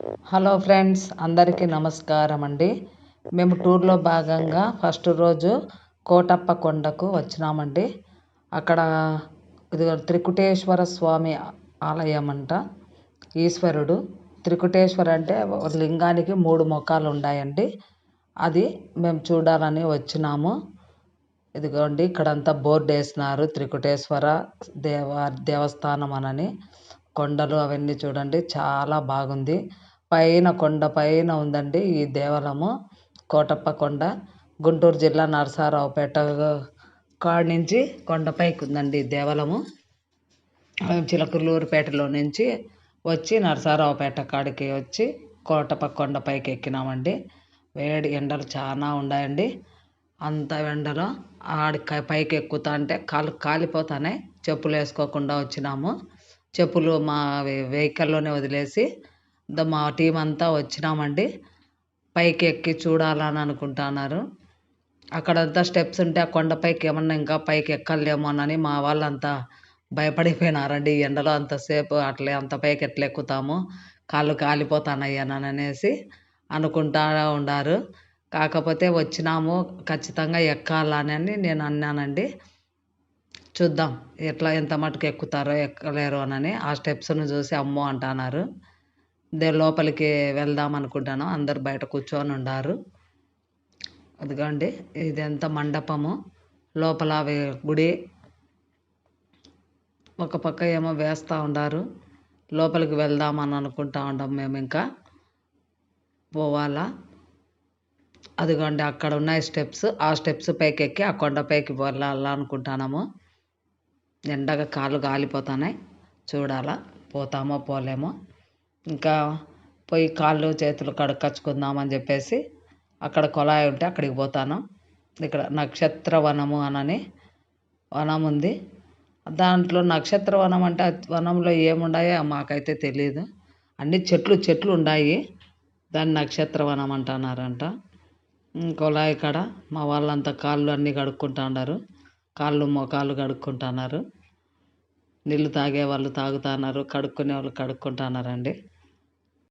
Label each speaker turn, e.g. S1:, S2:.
S1: Hello friends అందరికీ నమస్కారం అండి మేము టూర్లో భాగంగా ఫస్ట్ రోజు కోటప్ప కొండకు వచ్చినామండి. అక్కడ ఇది త్రికుటేశ్వర స్వామి ఆలయం అంట ఈశ్వరుడు. త్రికుటేశ్వర అంటే లింగానికి మూడు ముఖాలు ఉన్నాయండి. అది మేము చూడాలని వచ్చినాము. ఇదిగోండి ఇక్కడంతా బోర్డు వేసినారు త్రికుటేశ్వర దేవ దేవస్థానం అనని. కొండలు అవన్నీ చూడండి చాలా బాగుంది. పైన కొండ పైన ఉందండి ఈ దేవాలయము కోటప్ప కొండ. గుంటూరు జిల్లా నరసరావుపేట కాడ నుంచి కొండపైకి ఉందండి ఈ దేవాలయము. చిలకలూరుపేటలో నుంచి వచ్చి నరసరావుపేట కాడికి వచ్చి కోటప్ప కొండపైకి ఎక్కినామండి. వేడి ఎండలు చాలా ఉన్నాయండి. అంత ఎండలో ఆడి పైకి ఎక్కుతా అంటే కాలు కాలిపోతానే చెప్పులు వేసుకోకుండా వచ్చినాము. చెప్పులు మా వెహికల్లోనే వదిలేసి మా టీం అంతా వచ్చినామండి. పైకి ఎక్కి చూడాలని అనుకుంటున్నారు. అక్కడంతా స్టెప్స్ ఉంటే ఆ కొండపైకి ఏమన్నా ఇంకా పైకి ఎక్కలేమోనని మా వాళ్ళంతా భయపడిపోయినారండి. ఎండలో అంతసేపు అట్లే అంత పైకి ఎట్లా ఎక్కుతాము కాళ్ళు కాలిపోతానయ్యాననేసి అనేసి అనుకుంటా ఉన్నారు కాకపోతే వచ్చినాము ఖచ్చితంగా ఎక్కాలని నేను అన్నానండి. చూద్దాం ఎట్లా ఎంత మటుకు ఎక్కుతారో ఎక్కలేరో అని ఆ స్టెప్స్ను చూసి అమ్మో అంటున్నారు. దే లోపలికి వెళ్దాం అనుకుంటాను. అందరు బయట కూర్చొని ఉన్నారు అదిగోండి ఇదంతా మండపము. లోపల గుడి. ఒక పక్క ఏమో వేస్తూ ఉండారు. లోపలికి వెళ్దామని అనుకుంటా ఉన్నాం మేము ఇంకా. పోవాలా? అదిగోండి అక్కడ ఉన్నాయి స్టెప్స్ ఆ స్టెప్స్ పైకి ఎక్కి ఆ కొండపైకి వెళ్ళాలనుకుంటున్నాము ఎండగా కాళ్ళు కాలిపోతున్నాయి. చూడాలా పోతామో పోలేమో. ఇంకా పోయి కాళ్ళు చేతులు కడుక్కొచ్చుకుందామని చెప్పేసి అక్కడ కొలాయి ఉంటే అక్కడికి పోతాను ఇక్కడ నక్షత్ర వనము అనని వనం ఉంది. దాంట్లో నక్షత్ర వనం అంటే వనంలో ఏముండాయో మాకైతే తెలియదు అన్ని చెట్లు చెట్లు ఉన్నాయి దాన్ని నక్షత్ర వనం అంటున్నారంట. కొలాయి కాడ మా వాళ్ళంతా కాళ్ళు అన్నీ కడుక్కుంటా ఉన్నారు. కాళ్ళు మోకాళ్ళు కడుక్కుంటున్నారు నీళ్ళు తాగే వాళ్ళు తాగుతున్నారు కడుక్కునే వాళ్ళు కడుక్కుంటున్నారండి